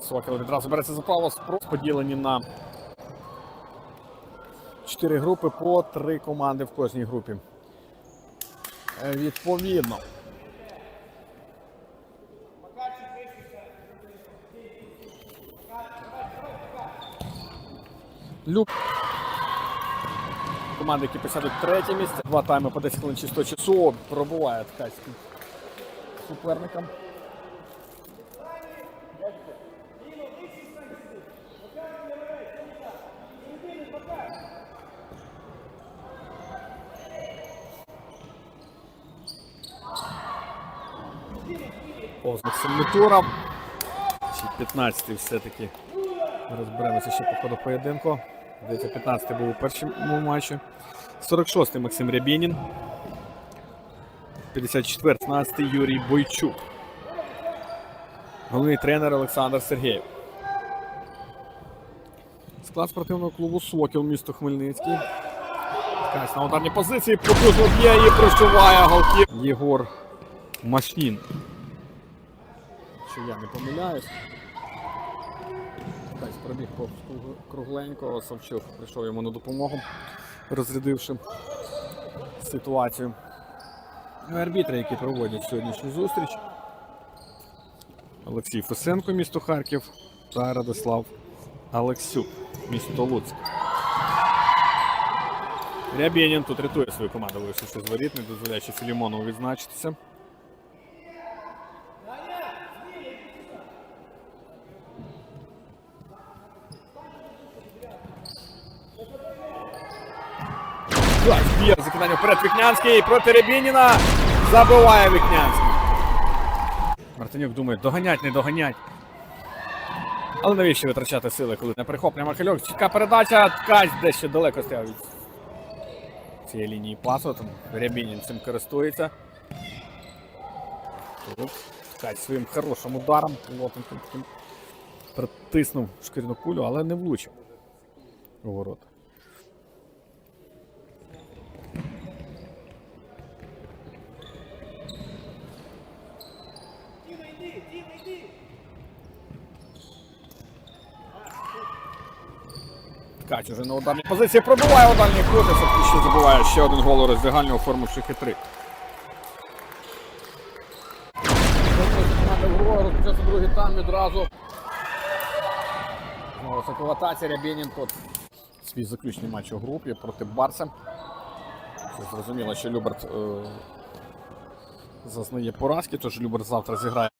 Сокіл відразу береться за спро поділені на чотири групи по три команди в кожній групі. Е, Відповідно. Люб. Команди, які посядуть третє місце. Два тайми по 10 хвилин чи 100 часу. Пробуває ткацьким суперникам. Повз Максим 15-й все-таки. Розберемося ще по ходу поєдинку. Здається, 15-й був у першому матчі. 46-й Максим Рябінін. 54-й 15-й Юрій Бойчук. Головний тренер Олександр Сергєєв. Склад спортивного клубу Сокіл місто Хмельницький. Ткач на ударній позиції. Потужно б'є і прошиває голків. Єгор Машнін. Що я не помиляюсь. Ткач пробіг кругленько. Савчук прийшов йому на допомогу, розрядивши ситуацію. Ну, Арбітри, які проводять сьогоднішню зустріч. Олексій Фесенко, місто Харків та Радислав Алексюк, місто Луцьк. Рябєнін тут рятує свою команду, вийшовши з воріт, не дозволяючи Філімонову відзначитися. Б'є закидання вперед Вікнянський проти Рябініна. Забиває Вікнянський. Мартинюк думає, доганять, не доганять. Але навіщо витрачати сили, коли не прихоплює Махальок? Чітка передача, ткач дещо далеко стояв від цієї лінії пасу. Там Рябінін цим користується. Тут ткач своїм хорошим ударом, притиснув шкірну кулю, але не влучив у ворота. Ткач уже на ударній позиції пробиває ударний кут і фактично забуває ще один гол у роздягальню, оформивши. Розпочався другий тайм відразу. Соколатація Рябінін тут свій заключний матч у групі проти Барса. Зрозуміло, що Люберт е, зазнає поразки, тож Люберт завтра зіграє.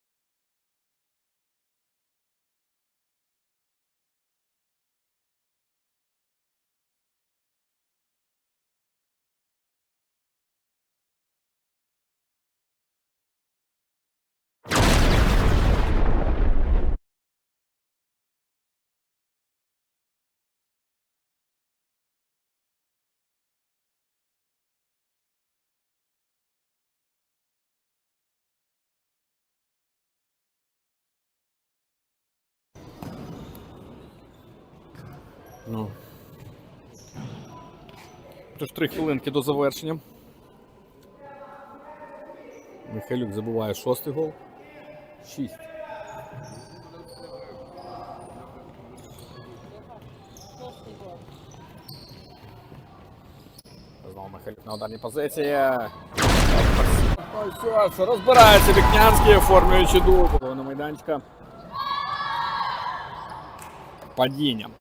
Ну. Тож три хвилинки до завершення. Михайлюк забуває шостий гол. Шість. Знову Михайлюк на ударній позиції. Все, розбирається Вікнянський, оформлюючи дух. На майданчика. Падіння.